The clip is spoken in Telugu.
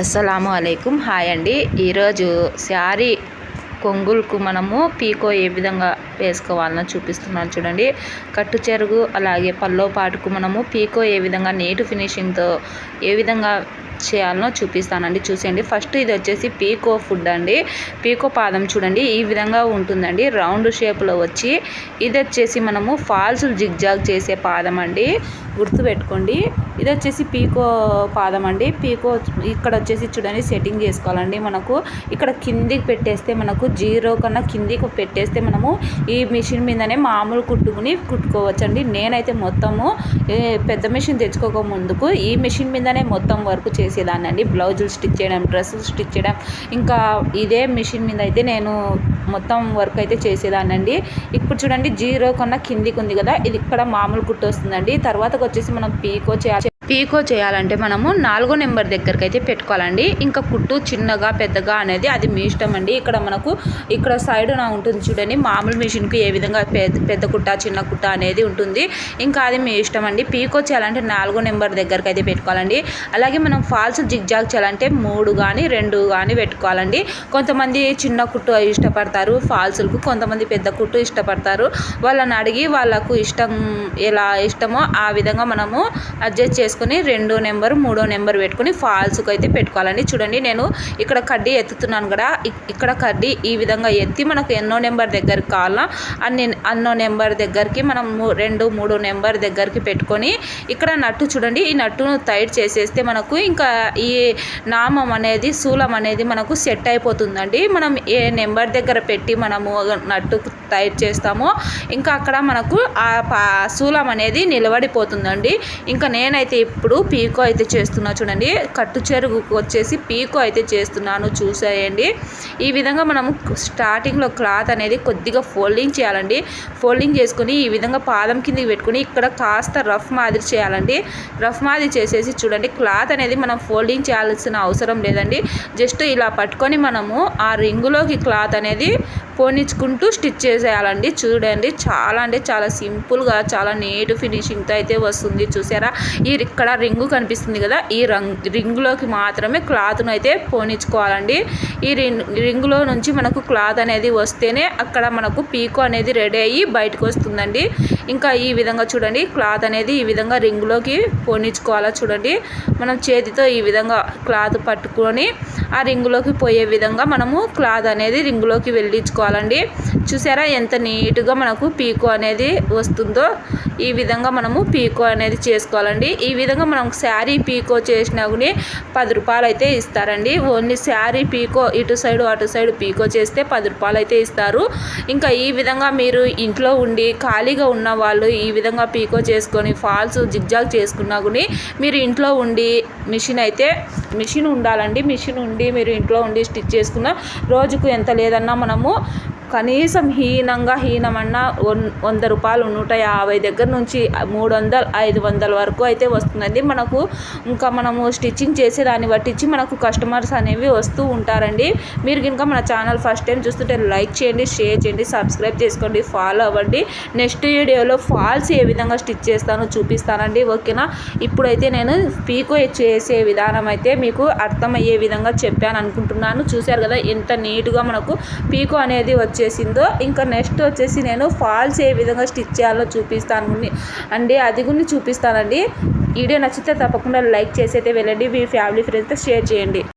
అస్సలాము అలైకుం హాయ్ అండి. ఈరోజు శారీ కొంగులకు మనము పీకో ఏ విధంగా వేసుకోవాలనో చూపిస్తున్నాను చూడండి. కట్టు చెరుగు అలాగే పల్లో పాటుకు మనము పీకో ఏ విధంగా నీటు ఫినిషింగ్తో ఏ విధంగా చేయాలనో చూపిస్తానండి. చూసేయండి. ఫస్ట్ ఇది వచ్చేసి పీకో ఫుడ్ అండి. పీకో పాదం చూడండి. ఈ విధంగా ఉంటుందండి. రౌండ్ షేప్లో వచ్చి ఇది వచ్చేసి మనము ఫాల్స్ జిగ్జాగ్ చేసే పాదం అండి. గుర్తుపెట్టుకోండి ఇది వచ్చేసి పీకో పాదం అండి. పీకో ఇక్కడ వచ్చేసి చూడండి. సెట్టింగ్ చేసుకోవాలండి మనకు. ఇక్కడ కిందికి పెట్టేస్తే మనకు జీరో కన్నా కిందికి పెట్టేస్తే మనము ఈ మిషన్ మీదనే మామూలు కుట్టుకుని కుట్టుకోవచ్చండి. నేనైతే మొత్తము పెద్ద మిషన్ తెచ్చుకోక ముందుకు ఈ మిషన్ మీదనే మొత్తం వర్క్ చేసి అండి. బ్లౌజులు స్టిచ్ చేయడం డ్రెస్సులు స్టిచ్ చేయడం. ఇంకా ఇదే మిషన్ మీద అయితే నేను మొత్తం వర్క్ అయితే చేసేదాన్ని అండి. ఇప్పుడు చూడండి జీరో కన్నా కిందికి ఉంది కదా ఇది ఇక్కడ మామూలు కుట్టు వస్తుందండి. తర్వాతకు వచ్చేసి మనం పీకో చేయాలి. పీకో చేయాలంటే మనము నాలుగో నెంబర్ దగ్గరికి అయితే పెట్టుకోవాలండి. ఇంకా కుట్టు చిన్నగా పెద్దగా అనేది అది మీ ఇష్టం అండి ఇక్కడ మనకు ఇక్కడ సైడ్ నా ఉంటుంది చూడండి. మామూలు మిషన్కి ఏ విధంగా పెద్ద కుట్ట చిన్న కుట్ట అనేది ఉంటుంది. ఇంకా అది మీ ఇష్టం అండి పీకో చేయాలంటే నాలుగో నెంబర్ దగ్గరికి అయితే పెట్టుకోవాలండి. అలాగే మనం ఫాల్స్ జిగ్జాగ్ చేయాలంటే మూడు కానీ రెండు కానీ పెట్టుకోవాలండి. కొంతమంది చిన్న కుట్టు ఇష్టపడతారు ఫాల్స్లకు కొంతమంది పెద్ద కుట్టు ఇష్టపడతారు. వాళ్ళని అడిగి వాళ్ళకు ఇష్టం ఎలా ఇష్టమో ఆ విధంగా మనము అడ్జస్ట్ చేసుకుంటాం చేసుకొని రెండో నెంబర్ మూడో నెంబర్ పెట్టుకొని ఫాల్స్కి అయితే పెట్టుకోవాలండి. చూడండి నేను ఇక్కడ కడ్డీ ఎత్తుతున్నాను కదా ఇక్కడ కడ్డీ ఈ విధంగా ఎత్తి మనకు ఎన్నో నెంబర్ దగ్గరికి కావాలా అన్ని అన్నో నెంబర్ దగ్గరికి మనం రెండు మూడు నెంబర్ దగ్గరికి పెట్టుకొని ఇక్కడ నట్టు చూడండి ఈ నట్టును టైట్ చేసేస్తే మనకు ఇంకా ఈ నామం అనేది శూలం అనేది మనకు సెట్ అయిపోతుందండి. మనం ఏ నెంబర్ దగ్గర పెట్టి మనము నట్టు టైట్ చేస్తామో. ఇంకా అక్కడ మనకు ఆ శూలం అనేది నిలబడిపోతుందండి. ఇంకా నేనైతే ఇప్పుడు పీకో అయితే చేస్తున్నా చూడండి. కట్టు చెరుగుకు వచ్చేసి పీకో అయితే చేస్తున్నాను చూసేయండి. ఈ విధంగా మనము స్టార్టింగ్లో క్లాత్ అనేది కొద్దిగా ఫోల్డింగ్ చేయాలండి. ఫోల్డింగ్ చేసుకుని ఈ విధంగా పాదం కిందకి పెట్టుకుని ఇక్కడ కాస్త రఫ్ మాదిరి చేయాలండి. రఫ్ మాదిరి చేసేసి చూడండి. క్లాత్ అనేది మనం ఫోల్డింగ్ చేయాల్సిన అవసరం లేదండి. జస్ట్ ఇలా పట్టుకొని మనము ఆ రింగులోకి క్లాత్ అనేది పోనిచ్చుకుంటూ స్టిచ్ చేసేయాలండి చూడండి చాలా అంటే చాలా సింపుల్గా చాలా నీట్ ఫినిషింగ్తో అయితే వస్తుంది. చూసారా? ఈ ఇక్కడ రింగు కనిపిస్తుంది కదా? ఈ రంగ్ రింగులోకి మాత్రమే క్లాత్ను అయితే పోనించుకోవాలండి ఈ రింగులో నుంచి మనకు క్లాత్ అనేది వస్తేనే అక్కడ మనకు పీకో అనేది రెడీ అయ్యి బయటకు వస్తుందండి. ఇంకా ఈ విధంగా చూడండి క్లాత్ అనేది ఈ విధంగా రింగులోకి పోనించుకోవాలా చూడండి. మనం చేతితో ఈ విధంగా క్లాత్ పట్టుకొని ఆ రింగులోకి పోయే విధంగా మనము క్లాత్ అనేది రింగులోకి వెళ్ళించుకోవాలండి చూసారా ఎంత నీట్గా మనకు పీకో అనేది వస్తుందో? ఈ విధంగా మనము పీకో అనేది చేసుకోవాలండి. ఈ విధంగా మనం శారీ పీకో చేసినా కూడా పది రూపాయలు అయితే ఇస్తారండి. ఓన్లీ శారీ పీకో ఇటు సైడు అటు సైడు పీకో చేస్తే పది రూపాయలు అయితే ఇస్తారు. ఇంకా ఈ విధంగా మీరు ఇంట్లో ఉండి ఖాళీగా ఉన్న వాళ్ళు ఈ విధంగా పీకో చేసుకొని ఫాల్స్ జిగ్జాగ్ చేసుకున్నా కూడా మీరు ఇంట్లో ఉండి మిషన్ అయితే మిషన్ ఉండాలండి. మిషన్ ఉండి మీరు ఇంట్లో ఉండి స్టిచ్ చేసుకున్న రోజుకు ఎంత లేదన్నా మనము కనీసం హీనంగా హీనమన్నా వంద రూపాయలు నూట యాభై దగ్గర నుంచి మూడు వందలు ఐదు వందల వరకు అయితే వస్తుందండి. మనకు ఇంకా మనము స్టిచ్చింగ్ చేసే దాన్ని బట్టించి మనకు కస్టమర్స్ అనేవి వస్తూ ఉంటారండి. మీరు కనుక మన ఛానల్ ఫస్ట్ టైం చూస్తుంటే లైక్ చేయండి షేర్ చేయండి సబ్స్క్రైబ్ చేసుకోండి ఫాలో అవ్వండి. నెక్స్ట్ వీడియోలో ఫాల్స్ ఏ విధంగా స్టిచ్ చేస్తానో చూపిస్తానండి. ఓకేనా? ఇప్పుడైతే నేను పీకో చేసే విధానం అయితే మీకు అర్థమయ్యే విధంగా చెప్పాను అనుకుంటున్నాను. చూశారు కదా ఎంత నీట్గా మనకు పీకో అనేది వచ్చి వచ్చేసిందో ఇంకా నెక్స్ట్ వచ్చేసి నేను ఫాల్స్ ఏ విధంగా స్టిచ్ చేయాలో చూపిస్తాను అండి అది కూడా చూపిస్తానండి. వీడియో నచ్చితే తప్పకుండా లైక్ చేసి అయితే వెళ్ళండి. మీ ఫ్యామిలీ ఫ్రెండ్స్తో షేర్ చేయండి.